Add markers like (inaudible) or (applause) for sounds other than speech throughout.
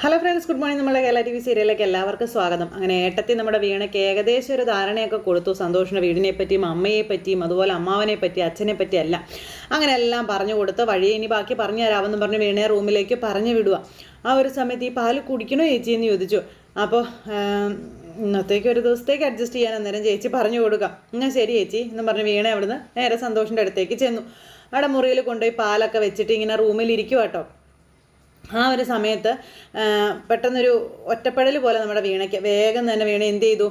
Hello friends good morning നമ്മുടെ Kerala T V സീരിയലിലേക്ക് എല്ലാവർക്കും സ്വാഗതം. അങ്ങനെ ഏട്ടത്തി നമ്മുടെ വീണയ്ക്ക് ഏകദേശം ഒരു ധാരണയൊക്കെ കൊടുത്തു. സന്തോഷിന്റെ വീടിനെ പറ്റിയും അമ്മയെ പറ്റിയും അതുപോലെ അമ്മാവനെ പറ്റി അച്ഛനെ പറ്റി എല്ലാം. അങ്ങനെ എല്ലാം പറഞ്ഞു കൊടുത്ത് വഴി ഇനി ബാക്കി പറഞ്ഞു തരാമെന്ന് പറഞ്ഞ് വീണയെ റൂമിലേക്ക് പറഞ്ഞു വിടുക. ആ ഒരു സമയത്ത് ഈ പാൽ കുടിക്കണോ ചേച്ചി എന്ന് ചോദിച്ചു. അപ്പോൾ ഇന്നത്തേക്ക് ഒരു ദിവസത്തേക്ക് അഡ്ജസ്റ്റ് ചെയ്യാൻ അന്നേരം ചേച്ചി പറഞ്ഞു കൊടുക്കാം. എന്നാൽ ശരി ചേച്ചി എന്ന് പറഞ്ഞ് വീണ അവിടുന്ന് നേരെ സന്തോഷിന്റെ അടുത്തേക്ക് ചെന്നു. അവിടെ മുറിയിൽ കൊണ്ടുപോയി പാലൊക്കെ വെച്ചിട്ട് ഇങ്ങനെ റൂമിൽ ഇരിക്കുക കേട്ടോ ആ ഒരു സമയത്ത് പെട്ടെന്നൊരു ഒറ്റപ്പെടൽ പോലെ നമ്മുടെ വീണയ്ക്ക് വേഗം തന്നെ വീണ എന്ത് ചെയ്തു?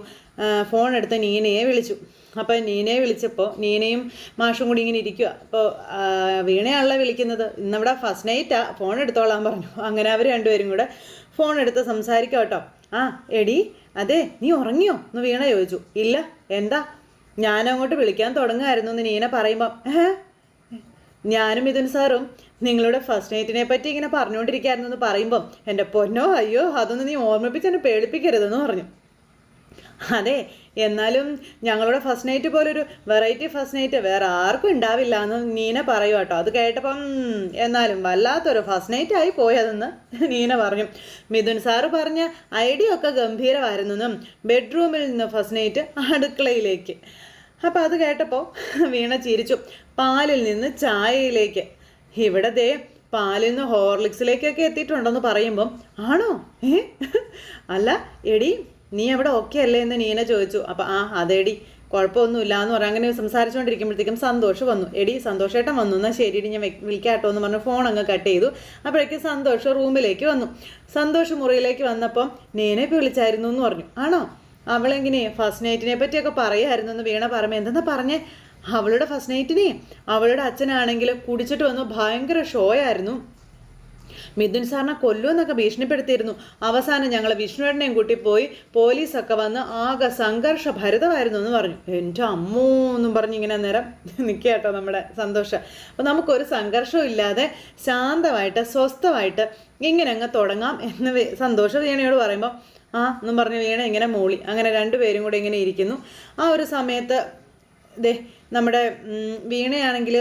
ഫോൺ എടുത്ത് നീനയെ വിളിച്ചു. അപ്പോൾ നീനയെ വിളിച്ചപ്പോൾ നീനയും മാഷും കൂടി ഇങ്ങനെ ഇരിക്കുക അപ്പോൾ വീണയാണല്ലോ വിളിക്കുന്നത്. ഇന്നവിടെ ഫസ്റ്റ് നൈറ്റാ ഫോൺ എടുത്തോളാൻ പറഞ്ഞു. അങ്ങനെ അവർ രണ്ടുപേരും കൂടെ ഫോൺ എടുത്ത് സംസാരിക്കാം കേട്ടോ. ആ എടി അതെ നീ ഉറങ്ങിയോ? എന്ന് വീണ ചോദിച്ചു. ഇല്ല എന്താ? ഞാനങ്ങോട്ട് വിളിക്കാൻ തുടങ്ങുമായിരുന്നു എന്ന് നീന പറയുമ്പം. ഞാനും മിഥുൻ സാറും നിങ്ങളുടെ ഫസ്റ്റ് നൈറ്റിനെ പറ്റി ഇങ്ങനെ പറഞ്ഞുകൊണ്ടിരിക്കുകയായിരുന്നു എന്ന് പറയുമ്പം എന്റെ പൊന്നോ അയ്യോ അതൊന്നും നീ ഓർമ്മിപ്പിച്ച് എന്നെ പേടിപ്പിക്കരുതെന്ന് പറഞ്ഞു. അതെ എന്നാലും ഞങ്ങളുടെ ഫസ്റ്റ് നൈറ്റ് പോലൊരു വെറൈറ്റി ഫസ്റ്റ് നൈറ്റ് വേറെ ആർക്കും ഉണ്ടാവില്ല എന്ന് നീന പറയൂ കേട്ടോ. അത് കേട്ടപ്പം എന്നാലും വല്ലാത്തൊരു ഫസ്റ്റ് നൈറ്റ് ആയി പോയതെന്ന് നീന പറഞ്ഞു. മിഥുൻ സാറ് പറഞ്ഞ ഐഡിയ ഒക്കെ ഗംഭീരമായിരുന്നു എന്നും ബെഡ്റൂമിൽ നിന്ന് ഫസ്റ്റ് നൈറ്റ് അടുക്കളയിലേക്ക്. അപ്പം അത് കേട്ടപ്പോൾ വീണ ചിരിച്ചു. പാലിൽ നിന്ന് ചായയിലേക്ക്. ഇവിടെ ദേ പാലിൽ നിന്ന് ഹോർലിക്സിലേക്കൊക്കെ എത്തിയിട്ടുണ്ടെന്ന് പറയുമ്പം ആണോ? ഏ? അല്ല എടി നീ അവിടെ ഓക്കെ അല്ലേ? എന്ന് നീന ചോദിച്ചു. അപ്പം ആ അതെടി. കുഴപ്പമൊന്നുമില്ല എന്ന് പറഞ്ഞാൽ അങ്ങനെ സംസാരിച്ചുകൊണ്ടിരിക്കുമ്പോഴത്തേക്കും സന്തോഷ് വന്നു. എടി സന്തോഷേട്ടൻ വന്നു. എന്നാൽ ശരി ഞാൻ വിളിക്കാട്ടോ എന്ന് പറഞ്ഞ് ഫോൺ അങ്ങ് കട്ട് ചെയ്തു. അപ്പോഴേക്കും സന്തോഷ് റൂമിലേക്ക് വന്നു. സന്തോഷം മുറിയിലേക്ക് വന്നപ്പം നീനെ ഇപ്പം വിളിച്ചായിരുന്നു എന്ന് പറഞ്ഞു. ആണോ? അവളെങ്ങനെ ഫസ്റ്റ് നൈറ്റിനെ പറ്റിയൊക്കെ പറയായിരുന്നു എന്ന് വീണ പറയുമ്പോൾ എന്തെന്നാ പറഞ്ഞേ? അവളുടെ ഫസ്റ്റ് നൈറ്റിനെ അവളുടെ അച്ഛനാണെങ്കിൽ കുടിച്ചിട്ട് വന്നു ഭയങ്കര ഷോ ആയിരുന്നു. മിഥുൻ സാറിനെ കൊല്ലുമെന്നൊക്കെ ഭീഷണിപ്പെടുത്തിയിരുന്നു. അവസാനം ഞങ്ങൾ വിഷ്ണുവേട്ടനെയും കൂട്ടി പോയി പോലീസൊക്കെ വന്ന് ആകെ സംഘർഷ ഭരിതമായിരുന്നു എന്ന് പറഞ്ഞു. എന്റെ അമ്മോ എന്നും പറഞ്ഞ് ഇങ്ങനെ നേരം നിൽക്കുക കേട്ടോ നമ്മുടെ സന്തോഷം. അപ്പോൾ നമുക്കൊരു സംഘർഷവും ഇല്ലാതെ ശാന്തമായിട്ട് സ്വസ്ഥമായിട്ട് ഇങ്ങനെ അങ്ങ് തുടങ്ങാം എന്ന് സന്തോഷ വീണയോട് പറയുമ്പോൾ ആ എന്നും പറഞ്ഞ് വീണ ഇങ്ങനെ മൂളി. അങ്ങനെ രണ്ടുപേരും കൂടെ ഇങ്ങനെ ഇരിക്കുന്നു. ആ ഒരു സമയത്ത് ദേ നമ്മുടെ വീണയാണെങ്കിൽ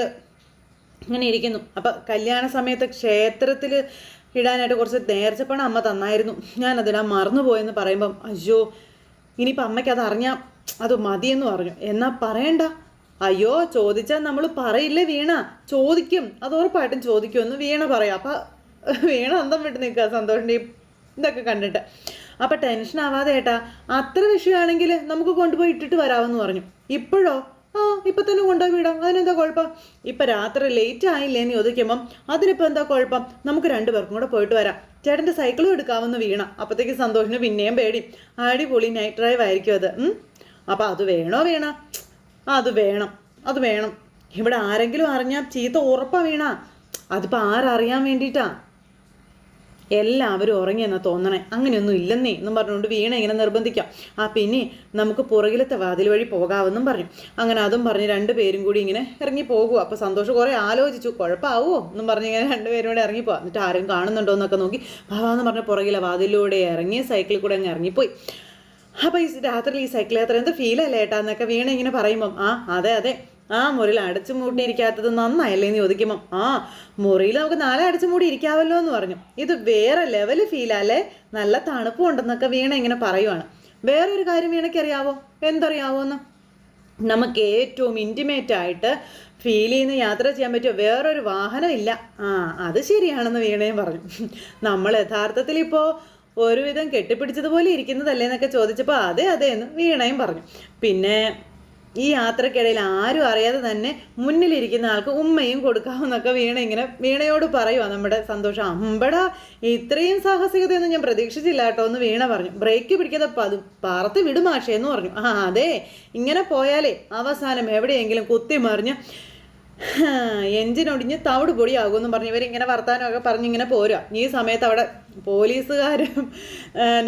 ഇങ്ങനെ ഇരിക്കുന്നു. അപ്പം കല്യാണ സമയത്ത് ക്ഷേത്രത്തിൽ ഇടാനായിട്ട് കുറച്ച് നേർച്ചപ്പണം അമ്മ തന്നായിരുന്നു. ഞാൻ ഞാനതിനാ മറന്നുപോയെന്ന് പറയുമ്പം അയ്യോ ഇനിയിപ്പോൾ അമ്മയ്ക്ക് അത് അത് മതിയെന്ന് പറഞ്ഞു. എന്നാൽ പറയണ്ട. അയ്യോ ചോദിച്ചാൽ നമ്മൾ പറയില്ലേ വീണ? ചോദിക്കും. അത് ഉറപ്പായിട്ടും ചോദിക്കുമെന്ന് വീണ പറയാം. അപ്പം വീണ അന്തം വിട്ട് നിൽക്കുക സന്തോഷിന്റെ ഇതൊക്കെ കണ്ടിട്ട്. അപ്പം ടെൻഷൻ ആവാതെ ഏട്ടാ അത്ര വിഷയമാണെങ്കിൽ നമുക്ക് കൊണ്ടുപോയി ഇട്ടിട്ട് വരാമെന്ന് പറഞ്ഞു. ഇപ്പോഴോ? ആ ഇപ്പൊ തന്നെ കൊണ്ടുപോയി വിടാം. അതിനെന്താ കുഴപ്പം? ഇപ്പൊ രാത്രി ലേറ്റ് ആയില്ലേ എന്ന് ചോദിക്കുമ്പം അതിനിപ്പോ എന്താ കുഴപ്പം? നമുക്ക് രണ്ടുപേർക്കും കൂടെ പോയിട്ട് വരാം. ചേട്ടന്റെ സൈക്കിളും എടുക്കാമെന്ന് വീണ. അപ്പത്തേക്ക് സന്തോഷിന് പിന്നെയും പേടി. അടിപൊളി നൈറ്റ് ഡ്രൈവ് ആയിരിക്കും അത്. ഉം. അപ്പൊ അത് വേണോ വീണ? അത് വേണം. അത് വേണം. ഇവിടെ ആരെങ്കിലും അറിഞ്ഞാൽ ചീത്ത ഉറപ്പാ വീണ. അതിപ്പോ ആരറിയാൻ വേണ്ടിയിട്ടാ? എല്ലാവരും ഉറങ്ങിയെന്നാ തോന്നണേ. അങ്ങനെയൊന്നും ഇല്ലെന്നേ എന്നും പറഞ്ഞുകൊണ്ട് വീണ ഇങ്ങനെ നിർബന്ധിക്കാം. ആ പിന്നെ നമുക്ക് പുറകിലത്തെ വാതിൽ വഴി പോകാമെന്നും പറഞ്ഞു. അങ്ങനെ അതും പറഞ്ഞ് രണ്ടുപേരും കൂടി ഇങ്ങനെ ഇറങ്ങി പോകുക അപ്പോൾ സന്തോഷം കുറേ ആലോചിച്ചു. കുഴപ്പമാവോ എന്നും പറഞ്ഞ് ഇങ്ങനെ രണ്ടുപേരും കൂടെ പോവാ. എന്നിട്ട് ആരും കാണുന്നുണ്ടോ എന്നൊക്കെ നോക്കി. ഭാവാന്ന് പറഞ്ഞ പുറകിലെ വാതിലൂടെ ഇറങ്ങി സൈക്കിളിൽ കൂടെ അങ്ങ് ഇറങ്ങിപ്പോയി. അപ്പോൾ ഈ രാത്രി ഈ സൈക്കിൾ യാത്ര എന്ത് ഫീലല്ലേ ഏട്ടാ എന്നൊക്കെ വീണ ഇങ്ങനെ പറയുമ്പം ആ അതെ അതെ. ആ മുറിയിൽ അടച്ചു മൂട്ടിയിരിക്കാത്തത് നന്നായല്ലേ എന്ന് ചോദിക്കുമ്പോൾ ആ മുറിയിൽ നമുക്ക് നാളെ അടച്ചു മൂടി ഇരിക്കാമല്ലോ എന്ന് പറഞ്ഞു. ഇത് വേറെ ലെവൽ ഫീലല്ലേ നല്ല തണുപ്പും ഉണ്ടെന്നൊക്കെ വീണ ഇങ്ങനെ പറയുവാണ്. വേറൊരു കാര്യം വീണയ്ക്ക് അറിയാവോ? എന്തറിയാവോ എന്ന്? നമുക്ക് ഏറ്റവും ഇന്റിമേറ്റ് ആയിട്ട് ഫീൽ ചെയ്യുന്ന യാത്ര ചെയ്യാൻ പറ്റുമോ വേറൊരു ഇല്ല. ആ അത് ശരിയാണെന്ന് വീണയും പറഞ്ഞു. നമ്മൾ യഥാർത്ഥത്തിൽ ഇപ്പോൾ ഒരുവിധം കെട്ടിപ്പിടിച്ചതുപോലെ ഇരിക്കുന്നതല്ലേ എന്നൊക്കെ ചോദിച്ചപ്പോൾ അതെ അതെ എന്ന് വീണയും പറഞ്ഞു. പിന്നെ ഈ യാത്രക്കിടയിൽ ആരും അറിയാതെ തന്നെ മുന്നിലിരിക്കുന്ന ആൾക്ക് ഉമ്മയും കൊടുക്കാമെന്നൊക്കെ വീണ ഇങ്ങനെ വീണയോട് പറയുവാ നമ്മുടെ സന്തോഷം. അമ്പട ഇത്രയും സാഹസികതയൊന്നും ഞാൻ പ്രതീക്ഷിച്ചില്ല കേട്ടോ എന്ന് വീണ പറഞ്ഞു. ബ്രേക്ക് പിടിക്കാതെ പതു പറത്ത് വിടുമാഷേ എന്ന് പറഞ്ഞു. ആ അതെ ഇങ്ങനെ പോയാലേ അവസാനം എവിടെയെങ്കിലും കുത്തി മറിഞ്ഞ് എഞ്ചിൻ ഒടിഞ്ഞ് തവിട് പൊടിയാകുമെന്നും പറഞ്ഞ്. ഇവരിങ്ങനെ വർത്താനമൊക്കെ പറഞ്ഞ് ഇങ്ങനെ പോരുക ഈ സമയത്ത് അവിടെ പോലീസുകാരും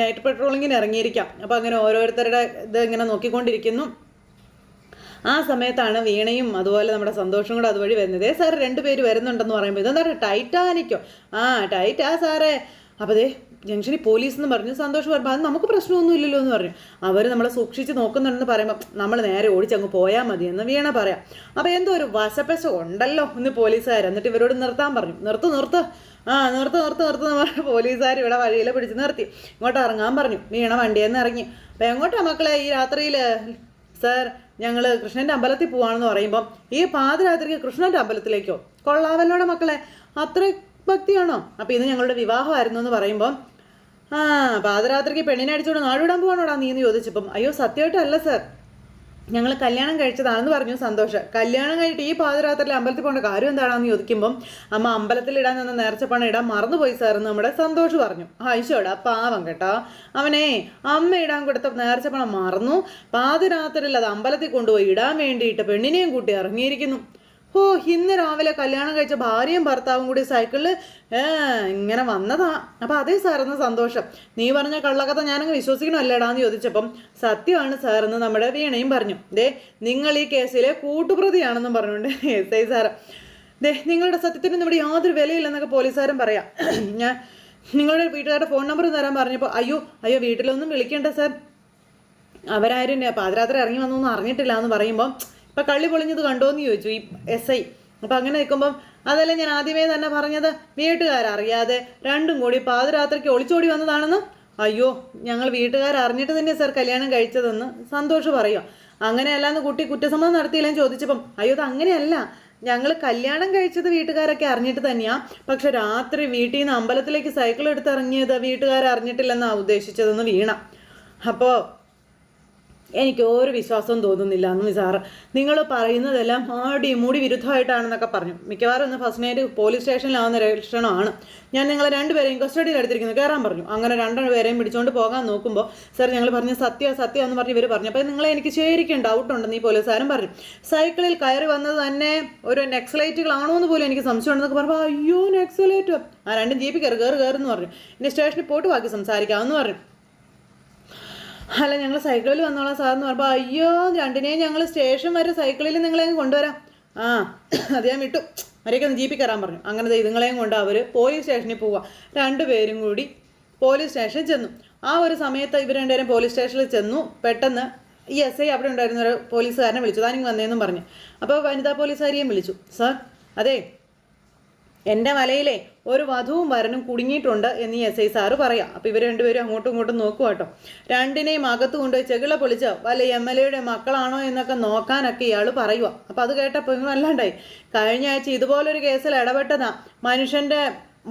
നൈറ്റ് പെട്രോളിങ്ങിന് ഇറങ്ങിയിരിക്കാം. അപ്പോൾ അങ്ങനെ ഓരോരുത്തരുടെ ഇത് ഇങ്ങനെ നോക്കിക്കൊണ്ടിരിക്കുന്നു. ആ സമയത്താണ് വീണയും അതുപോലെ നമ്മുടെ സന്തോഷം കൂടെ അതുവഴി വരുന്നത്. ഏ സാർ രണ്ടുപേര് വരുന്നുണ്ടെന്ന് പറയുമ്പോൾ ഇതെന്താ ടൈറ്റാനിക്കോ? ആ ടൈറ്റാ സാറേ. അപ്പോൾ ദേ ജംഗ്ഷനിൽ പോലീസ് എന്ന് പറഞ്ഞു സന്തോഷം പറയുമ്പോൾ അത് നമുക്ക് പ്രശ്നമൊന്നും ഇല്ലല്ലോ എന്ന് പറഞ്ഞു. അവർ നമ്മളെ സൂക്ഷിച്ച് നോക്കുന്നുണ്ടെന്ന് പറയുമ്പോൾ നമ്മൾ നേരെ ഓടിച്ചങ്ങ് പോയാൽ മതി എന്ന് വീണ പറയാം. അപ്പോൾ എന്തോ ഒരു വശപ്പശ ഉണ്ടല്ലോ എന്ന് പോലീസുകാർ എന്നിട്ട് ഇവരോട് നിർത്താൻ പറഞ്ഞു. നിർത്ത് നിർത്ത്. ആ നിർത്ത് നിർത്ത് നിർത്ത് എന്ന് പറഞ്ഞ പോലീസുകാർ ഇവിടെ വഴിയിൽ പിടിച്ച് നിർത്തി. ഇങ്ങോട്ട് ഇറങ്ങാൻ പറഞ്ഞു. വീണ വണ്ടിയിൽ നിന്ന് ഇറങ്ങി. അപ്പോൾ എങ്ങോട്ടാണ് മക്കളെ ഈ രാത്രിയിൽ സാർ ഞങ്ങൾ കൃഷ്ണന്റെ അമ്പലത്തിൽ പോവാണെന്ന് പറയുമ്പം ഈ പാതിരാത്രിക്ക് കൃഷ്ണന്റെ അമ്പലത്തിലേക്കോ? കൊള്ളാവല്ലോടെ മക്കളെ. അത്ര ഭക്തിയാണോ? അപ്പം ഇത് ഞങ്ങളുടെ വിവാഹമായിരുന്നു എന്ന് പറയുമ്പം ആ പാതിരാത്രിക്ക് പെണ്ണിനെ അടിച്ചുകൊണ്ട് നാടുവിടാൻ പോവാണോടാ നീ എന്ന് ചോദിച്ചപ്പം അയ്യോ സത്യമായിട്ടല്ല സാർ ഞങ്ങൾ കല്യാണം കഴിച്ചതാണെന്ന് പറഞ്ഞു സന്തോഷം. കല്യാണം കഴിഞ്ഞിട്ട് ഈ പാതിരാത്രിയിൽ അമ്പലത്തിൽ പോകേണ്ട കാര്യം എന്താണെന്ന് ചോദിക്കുമ്പം അമ്മ അമ്പലത്തിൽ ഇടാൻ നിന്ന് പണം ഇടാൻ മറന്നുപോയി സാർ എന്ന് നമ്മുടെ സന്തോഷ് പറഞ്ഞു. ആയിശോടാ പാവം കേട്ടോ. അവനെ അമ്മ ഇടാൻ കൊടുത്ത നേർച്ച പണം മറന്നു. പാതിരാത്രിയിൽ അത് അമ്പലത്തിൽ കൊണ്ടുപോയി ഇടാൻ വേണ്ടിയിട്ട് പെണ്ണിനെയും കൂട്ടി ഇറങ്ങിയിരിക്കുന്നു. ഓ ഇന്ന് രാവിലെ കല്യാണം കഴിച്ച ഭാര്യയും ഭർത്താവും കൂടി സൈക്കിളിൽ ഇങ്ങനെ വന്നതാ. അപ്പം അതേ സാറെന്ന് സന്തോഷം. നീ പറഞ്ഞ കള്ളക്കഥ ഞാനങ്ങ് വിശ്വസിക്കണമല്ലേടാന്ന് ചോദിച്ചപ്പം സത്യമാണ് സാറെന്ന് നമ്മുടെ വീണയും പറഞ്ഞു. ദേ നിങ്ങൾ ഈ കേസിലെ കൂട്ടുപ്രതിയാണെന്നും പറഞ്ഞുകൊണ്ട് എസ് ഐ സാറ് ദേ നിങ്ങളുടെ സത്യത്തിനൊന്നും ഇവിടെ യാതൊരു വിലയില്ലെന്നൊക്കെ പോലീസുകാരൻ പറയാ. (clears throat) ഞാൻ നിങ്ങളുടെ വീട്ടുകാരുടെ ഫോൺ നമ്പർ തരാൻ പറഞ്ഞപ്പോൾ അയ്യോ അയ്യോ വീട്ടിലൊന്നും വിളിക്കണ്ട സാർ അവരാരും പാതിരാത്രി ഇറങ്ങി വന്നൊന്നും അറിഞ്ഞിട്ടില്ല എന്ന് പറയുമ്പം ഇപ്പം കള്ളി പൊളിഞ്ഞത് കണ്ടോന്ന് ചോദിച്ചു ഈ എസ് ഐ അപ്പം അങ്ങനെ നിൽക്കുമ്പം അതല്ല ഞാൻ ആദ്യമേ തന്നെ പറഞ്ഞത്? വീട്ടുകാരറിയാതെ രണ്ടും കൂടി പാതിരാത്രിക്ക് ഒളിച്ചോടി വന്നതാണെന്ന്? അയ്യോ ഞങ്ങൾ വീട്ടുകാർ അറിഞ്ഞിട്ട് തന്നെ സാർ കല്യാണം കഴിച്ചതെന്ന് സന്തോഷം പറയുക അങ്ങനെയല്ലാന്ന് കുട്ടി കുറ്റസമ്മതം നടത്തിയില്ലെന്ന് ചോദിച്ചപ്പം അയ്യോ അത് അങ്ങനെയല്ല. ഞങ്ങൾ കല്യാണം കഴിച്ചത് വീട്ടുകാരൊക്കെ അറിഞ്ഞിട്ട് തന്നെയാണ് പക്ഷെ രാത്രി വീട്ടിൽ നിന്ന് അമ്പലത്തിലേക്ക് സൈക്കിൾ എടുത്തിറങ്ങിയത് വീട്ടുകാരറിഞ്ഞിട്ടില്ലെന്നാണ് ഉദ്ദേശിച്ചതെന്ന് വീണ. അപ്പോൾ എനിക്ക് ഒരു വിശ്വാസവും തോന്നുന്നില്ല എന്ന് സാറ് നിങ്ങൾ പറയുന്നതെല്ലാം ആടി മൂടി വിരുദ്ധമായിട്ടാണെന്നൊക്കെ പറഞ്ഞു. മിക്കവാറും ഒന്ന് ഫസ്റ്റ് നൈറ്റ് പോലീസ് സ്റ്റേഷനിലാവുന്ന രക്ഷണമാണ് ഞാൻ നിങ്ങളെ രണ്ടുപേരെയും കസ്റ്റഡിയിൽ എടുത്തിരിക്കുന്നു. കയറാൻ പറഞ്ഞു. അങ്ങനെ രണ്ടു പേരെയും പിടിച്ചുകൊണ്ട് പോകാൻ നോക്കുമ്പോൾ സാർ ഞങ്ങൾ പറഞ്ഞു സത്യ സത്യം എന്ന് പറഞ്ഞ് ഇവർ പറഞ്ഞു. അപ്പോൾ നിങ്ങളെ എനിക്ക് ശരിക്കും ഡൗട്ട് ഉണ്ടെന്ന് ഈ പോലീസുകാരൻ പറഞ്ഞു. സൈക്കിളിൽ കയറി വന്നത് തന്നെ ഒരു നെക്സലൈറ്റുകളാണോ എന്ന് പോലും എനിക്ക് സംശയം പറഞ്ഞപ്പോൾ പറഞ്ഞു അയ്യോ നെക്സലൈറ്റ് ആ രണ്ടും ജീപ്പ് കയറി കയറി കയറുന്നു പറഞ്ഞു. ഇനി സ്റ്റേഷനിൽ പോയിട്ട് ബാക്കി സംസാരിക്കാമെന്ന് പറഞ്ഞു. അല്ല ഞങ്ങൾ സൈക്കിളിൽ വന്നോളാം സാർ എന്ന് പറയുമ്പോൾ അയ്യോ രണ്ടിനെയും ഞങ്ങൾ സ്റ്റേഷൻ വരെ സൈക്കിളിൽ നിങ്ങളെയും കൊണ്ടുവരാം. ആ അത് ഞാൻ വിട്ടു. അവരെയൊക്കെ ഒന്ന് ജീപ്പിൽ കയറാൻ പറഞ്ഞു. അങ്ങനെ ഇതുങ്ങളെയും കൊണ്ട് അവർ പോലീസ് സ്റ്റേഷനിൽ പോവുക രണ്ടുപേരും കൂടി പോലീസ് സ്റ്റേഷനിൽ ചെന്നു. ആ ഒരു സമയത്ത് ഇവർ രണ്ടുപേരും പോലീസ് സ്റ്റേഷനിൽ ചെന്നു. പെട്ടെന്ന് ഈ എസ് ഐ അവിടെ ഉണ്ടായിരുന്ന ഒരു പോലീസുകാരനെ വിളിച്ചു. താനിങ്ങ് വന്നേന്നും പറഞ്ഞു. അപ്പോൾ വനിതാ പോലീസുകാരിയും വിളിച്ചു. സാർ അതെ എന്റെ വലയിലെ ഒരു വധുവും വരനും കുടുങ്ങിയിട്ടുണ്ട് എന്ന് എസ് ഐ സാറ് പറയാം. അപ്പോൾ ഇവർ രണ്ടുപേരും അങ്ങോട്ടും ഇങ്ങോട്ടും നോക്കുക കേട്ടോ. രണ്ടിനെയും അകത്ത് കൊണ്ടുപോയി ചെകിള പൊളിച്ച് വല്ല എം എൽ എയുടെ മക്കളാണോ എന്നൊക്കെ നോക്കാനൊക്കെ ഇയാൾ പറയുക അപ്പോൾ അത് കേട്ടപ്പോൾ ഇങ്ങനെ അല്ലാണ്ടായി കഴിഞ്ഞ ആഴ്ച ഇതുപോലൊരു കേസിൽ ഇടപെട്ടതാ. മനുഷ്യന്റെ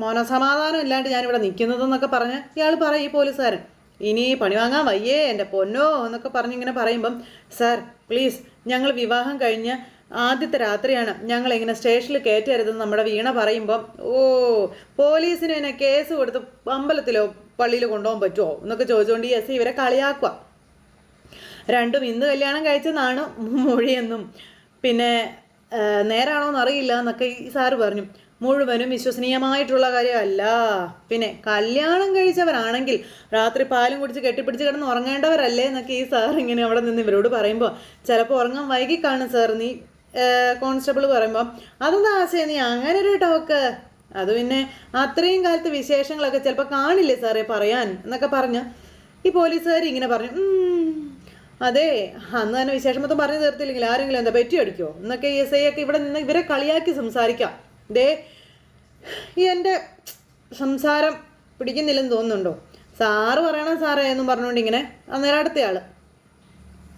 മനസമാധാനം ഇല്ലാണ്ട് ഞാനിവിടെ നിൽക്കുന്നതെന്നൊക്കെ പറഞ്ഞ് ഇയാൾ പറയും ഈ പോലീസുകാരൻ. ഇനി പണി വാങ്ങാൻ വയ്യേ എന്റെ പൊന്നോ എന്നൊക്കെ പറഞ്ഞിങ്ങനെ പറയുമ്പം സാർ പ്ലീസ് ഞങ്ങൾ വിവാഹം കഴിഞ്ഞ് ആദ്യത്തെ രാത്രിയാണ് ഞങ്ങൾ ഇങ്ങനെ സ്റ്റേഷനിൽ കയറ്റരുതെന്ന് നമ്മുടെ വീണ പറയുമ്പം ഓ പോലീസിന് എന്നെ കേസ് കൊടുത്ത് അമ്പലത്തിലോ പള്ളിയിൽ കൊണ്ടുപോകാൻ പറ്റുമോ? എന്നൊക്കെ ചോദിച്ചുകൊണ്ട് ഈ എസ് ഇവരെ കളിയാക്കുക രണ്ടും ഇന്ന് കല്യാണം കഴിച്ചെന്നാണ് മൊഴിയെന്നും. പിന്നെ നേരാണോ നേരാണോന്ന് അറിയില്ല എന്നൊക്കെ ഈ സാറ് പറഞ്ഞു. മുഴുവനും വിശ്വസനീയമായിട്ടുള്ള കാര്യമല്ല. പിന്നെ കല്യാണം കഴിച്ചവരാണെങ്കിൽ രാത്രി പാലും കുടിച്ച് കെട്ടിപ്പിടിച്ച് കിടന്ന് ഉറങ്ങേണ്ടവരല്ലേ എന്നൊക്കെ ഈ സാർ ഇങ്ങനെ അവിടെ നിന്ന് ഇവരോട് പറയുമ്പോൾ ചിലപ്പോൾ ഉറങ്ങാൻ വൈകി കാണും സാർ നീ കോൺസ്റ്റബിൾ പറയുമ്പോൾ അതെന്താ ആശയം നീ അങ്ങനെ ഒരു ടോക്ക്? അത് പിന്നെ അത്രയും കാലത്ത് വിശേഷങ്ങളൊക്കെ ചിലപ്പോൾ കാണില്ലേ സാറേ പറയാൻ എന്നൊക്കെ പറഞ്ഞു ഈ പോലീസുകാർ ഇങ്ങനെ പറഞ്ഞു "ഉം, അതെ അന്ന് തന്നെ വിശേഷം മൊത്തം പറഞ്ഞു തീർത്തില്ലെങ്കിൽ ആരെങ്കിലും എന്താ പെറ്റി അടിക്കുമോ എന്നൊക്കെ എസ് ഐ ഒക്കെ ഇവിടെ നിന്ന് ഇവരെ കളിയാക്കി സംസാരിക്കാം. ദേ ഈ എന്റെ സംസാരം പിടിക്കുന്നില്ലെന്ന് തോന്നുന്നുണ്ടോ? സാറ് പറയണം സാറേ എന്നും പറഞ്ഞുകൊണ്ട് ഇങ്ങനെ അന്നേരം അടുത്ത ആൾ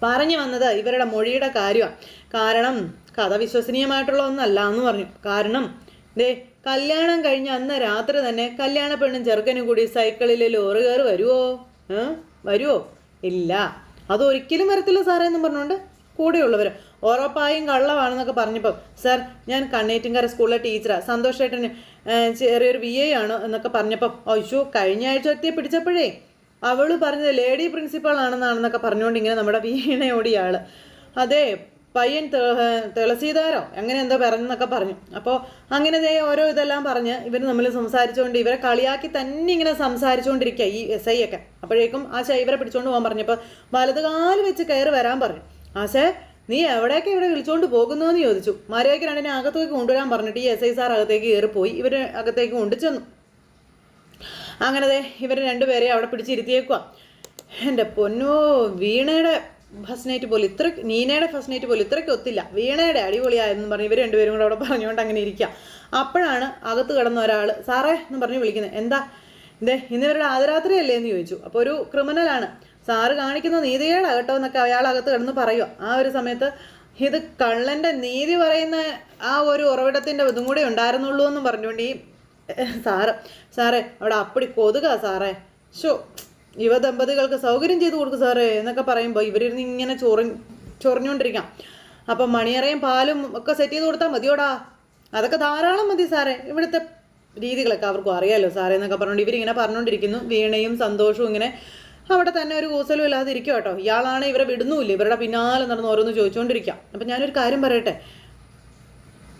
പറഞ്ഞു വന്നത് ഇവരുടെ മൊഴിയുടെ കാര്യമാണ് കാരണം കഥ വിശ്വസനീയമായിട്ടുള്ള ഒന്നല്ല എന്ന് പറഞ്ഞു. കാരണം ദേ കല്യാണം കഴിഞ്ഞ അന്ന് രാത്രി തന്നെ കല്യാണ പെണ്ണും ചെറുക്കനും കൂടി സൈക്കിളിൽ ലോറി കയറി വരുമോ വരുമോ ഇല്ല. അതൊരിക്കലും വരത്തില്ല സാറേ എന്നും പറഞ്ഞുകൊണ്ട് കൂടെയുള്ളവർ ഉറപ്പായും കള്ളമാണെന്നൊക്കെ പറഞ്ഞപ്പോൾ സാർ ഞാൻ കണ്ണേറ്റിൻകര സ്കൂളിലെ ടീച്ചറാണ് സന്തോഷേട്ടന് ചെറിയൊരു വി എ ആണ് എന്നൊക്കെ പറഞ്ഞപ്പോൾ അയ്യോ കഴിഞ്ഞ ആഴ്ച എത്തിയെ പിടിച്ചപ്പോഴേ. അവൾ പറഞ്ഞത് ലേഡി പ്രിൻസിപ്പൾ ആണെന്നാണെന്നൊക്കെ പറഞ്ഞുകൊണ്ട് ഇങ്ങനെ നമ്മുടെ വീണയോടിയാൾ അതെ പയ്യൻ തുളസീദാരോ അങ്ങനെ എന്തോ പറഞ്ഞെന്നൊക്കെ പറഞ്ഞു. അപ്പോൾ അങ്ങനെ ദേ ഓരോ ഇതെല്ലാം പറഞ്ഞ് ഇവർ നമ്മൾ സംസാരിച്ചുകൊണ്ട് ഇവരെ കളിയാക്കി തന്നെ ഇങ്ങനെ സംസാരിച്ചുകൊണ്ടിരിക്കുക ഈ എസ് ഐ ഒക്കെ. അപ്പോഴേക്കും ആ ഇവരെ പിടിച്ചുകൊണ്ട് പോകാൻ പറഞ്ഞപ്പോൾ വലത് കാൽ വെച്ച് കയറി വരാൻ പറഞ്ഞു. ആശേ നീ എവിടേക്ക് ഇവിടെ വിളിച്ചുകൊണ്ട് പോകുന്നു എന്ന് ചോദിച്ചു. മര്യാദയ്ക്ക് രണ്ടിനെ അകത്തേക്ക് കൊണ്ടുവരാൻ പറഞ്ഞിട്ട് ഈ എസ് ഐ സാർ അകത്തേക്ക് കയറിപ്പോയി. പോയി ഇവർ അകത്തേക്ക് കൊണ്ടുചെന്നു അങ്ങനെ ഇവർ രണ്ടുപേരെ അവിടെ പിടിച്ചിരുത്തിയേക്കുക എന്റെ പൊന്നോ വീണയുടെ ഫസ്റ്റ് നൈറ്റ് പോലും ഇത്ര നീനയുടെ ഫസ്റ്റ് നൈറ്റ് പോലും ഇത്രയ്ക്ക് ഒത്തില്ല. വീണയുടെ അടിപൊളിയായെന്ന് പറഞ്ഞ് ഇവർ രണ്ടുപേരും കൂടെ അവിടെ പറഞ്ഞുകൊണ്ട് അങ്ങനെ ഇരിക്കുക അപ്പോഴാണ് അകത്ത് കിടന്ന ഒരാൾ സാറേ എന്ന് പറഞ്ഞ് വിളിക്കുന്നത്. എന്താ? ഇതേ ഇന്ന് ഇവരുടെ ആദരാത്രി അല്ലേ എന്ന് ചോദിച്ചു. അപ്പോൾ ഒരു ക്രിമിനലാണ്. സാറ് കാണിക്കുന്ന നീതികേടാ കേട്ടോ എന്നൊക്കെ അയാൾ അകത്ത് കിടന്ന് പറയുക ആ ഒരു സമയത്ത് ഇത് കള്ളന്റെ നീതി പറയുന്ന ആ ഒരു ഉറവിടത്തിന്റെ ഇതും കൂടെ ഉണ്ടായിരുന്നുള്ളൂ എന്ന് പറഞ്ഞുകൊണ്ട് ഈ സാറ് സാറേ അവിടെ അപ്പടി കൊതുക സാറേ. ഷോ യുവ ദമ്പതികൾക്ക് സൗകര്യം ചെയ്തു കൊടുക്കും സാറേ എന്നൊക്കെ പറയുമ്പോൾ ഇവരിരുന്ന് ഇങ്ങനെ ചൊറി ചൊറിഞ്ഞുകൊണ്ടിരിക്കാം അപ്പം മണിയറയും പാലും ഒക്കെ സെറ്റ് ചെയ്ത് കൊടുത്താൽ മതിയോടാ. അതൊക്കെ ധാരാളം മതി സാറേ. ഇവിടുത്തെ രീതികളൊക്കെ അവർക്കും അറിയാമല്ലോ സാറേ എന്നൊക്കെ പറഞ്ഞുകൊണ്ട് ഇവരിങ്ങനെ പറഞ്ഞുകൊണ്ടിരിക്കുന്നു വീണയും സന്തോഷവും ഇങ്ങനെ അവിടെ തന്നെ ഒരു കൂസലും ഇല്ലാതെ ഇരിക്കും കേട്ടോ. ഇയാളാണ് ഇവരെ വിടുന്നുമില്ല. ഇവരുടെ പിന്നാലെ നടന്ന് ഓരോന്ന് ചോദിച്ചുകൊണ്ടിരിക്കാം അപ്പം ഞാനൊരു കാര്യം പറയട്ടെ.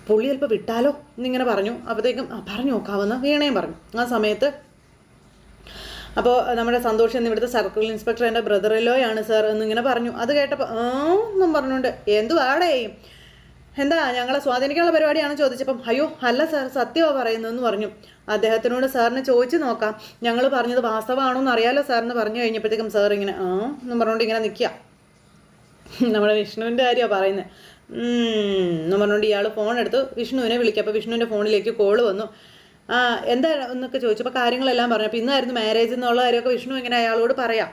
പുള്ളി ചിലപ്പോൾ വിട്ടാലോ എന്നിങ്ങനെ പറഞ്ഞു. അപ്പോഴത്തേക്കും പറഞ്ഞു നോക്കാവുന്ന വീണയും പറഞ്ഞു. ആ സമയത്ത് അപ്പോൾ നമ്മുടെ സന്തോഷം എന്ന് ഇവിടുത്തെ സർക്കിൾ ഇൻസ്പെക്ടർ എന്റെ ബ്രദറിലോയാണ് സാർ എന്നിങ്ങനെ പറഞ്ഞു. അത് കേട്ടപ്പോൾ ആ എന്നും പറഞ്ഞുകൊണ്ട് എന്തുവാടേ? എന്താ ഞങ്ങളെ സ്വാധീനിക്കാനുള്ള പരിപാടിയാണെന്ന് ചോദിച്ചപ്പം അയ്യോ അല്ല സാർ സത്യമാണ് പറയുന്നതെന്ന് പറഞ്ഞു. അദ്ദേഹത്തിനോട് സാറിന് ചോദിച്ചു നോക്കാം. ഞങ്ങൾ പറഞ്ഞത് വാസ്തവമാണോ എന്ന് അറിയാലോ സാറിന് പറഞ്ഞു കഴിഞ്ഞപ്പോഴത്തേക്കും സാർ ഇങ്ങനെ ആ എന്നും പറഞ്ഞുകൊണ്ട് ഇങ്ങനെ നിൽക്കുക. നമ്മുടെ വിഷ്ണുവിന്റെ കാര്യമാണ് പറയുന്നത്. എന്ന് പറഞ്ഞുകൊണ്ട് ഇയാൾ ഫോൺ എടുത്ത് വിഷ്ണുവിനെ വിളിക്കുക. അപ്പോൾ വിഷ്ണുവിന്റെ ഫോണിലേക്ക് കോൾ വന്നു. എന്താ എന്നൊക്കെ ചോദിച്ചപ്പോൾ കാര്യങ്ങളെല്ലാം പറഞ്ഞു. അപ്പോൾ ഇന്നായിരുന്നു മാരേജ് എന്നുള്ള കാര്യമൊക്കെ വിഷ്ണു ഇങ്ങനെ അയാളോട് പറയാം.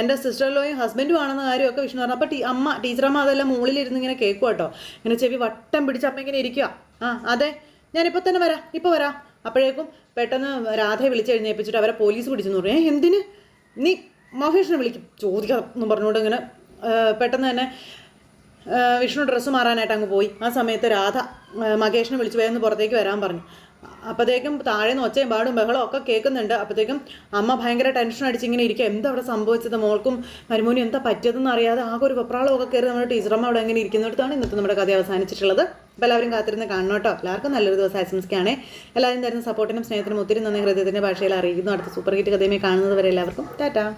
എന്റെ സിസ്റ്ററിലോയും ഹസ്ബൻഡും ആണെന്ന കാര്യമൊക്കെ വിഷ്ണു പറഞ്ഞു. അപ്പോൾ ടീ അമ്മ ടീച്ചറമ്മ അതെല്ലാം മുകളിലിരുന്ന് ഇങ്ങനെ കേൾക്കും കേട്ടോ ഇങ്ങനെ ചെവി വട്ടം പിടിച്ച് അമ്മ ഇങ്ങനെ ഇരിക്കുക ആ അതെ ഞാനിപ്പോൾ തന്നെ വരാം. ഇപ്പോൾ വരാം. അപ്പോഴേക്കും പെട്ടെന്ന് രാധയെ വിളിച്ച് എഴുന്നേൽപ്പിച്ചിട്ട് അവരെ പോലീസ് പിടിച്ചെന്ന് പറഞ്ഞു. ഏ എന്തിന്? നീ മഹേഷിനെ വിളിക്കും. ചോദിക്കാം പറഞ്ഞുകൊണ്ട് ഇങ്ങനെ പെട്ടെന്ന് തന്നെ വിഷ്ണു ഡ്രസ്സ് മാറാനായിട്ട് അങ്ങ് പോയി. ആ സമയത്ത് രാധ മഹേഷിനെ വിളിച്ച് വേഗം പുറത്തേക്ക് വരാൻ പറഞ്ഞു. അപ്പോഴത്തേക്കും താഴെ നിന്ന് ഒച്ചയും പാടും ബഹളം ഒക്കെ കേൾക്കുന്നുണ്ട്. അപ്പോഴത്തേക്കും അമ്മ ഭയങ്കര ടെൻഷൻ അടിച്ച് ഇങ്ങനെ ഇരിക്കുക എന്താ അവിടെ സംഭവിച്ചത് മോൾക്കും മരുമോനും? എന്താ പറ്റിയതെന്ന് അറിയാതെ ആകെ ഒരു വെപ്രാളമൊക്കെ കയറി നമ്മുടെ ടീച്ചറമ്മ അവിടെ അങ്ങനെ ഇരിക്കുന്നിടത്താണ് ഇന്നത്തെ നമ്മുടെ കഥ അവസാനിച്ചിട്ടുള്ളത്. അപ്പോൾ എല്ലാവരും കാത്തിരുന്ന് കാണണം കേട്ടോ. എല്ലാവർക്കും നല്ലൊരു ദിവസം ആശംസിക്കുകയാണ്. എല്ലാവരും തരുന്ന സപ്പോർട്ടിനും സ്നേഹത്തിനും ഒത്തിരി നന്ദി. ഹൃദയത്തിന്റെ ഭാഷയിൽ അറിയിക്കുന്നു. അടുത്ത സൂപ്പർ ഹിറ്റ് കഥയുമായി കാണുന്നത് വരെ എല്ലാവർക്കും ടാറ്റാ.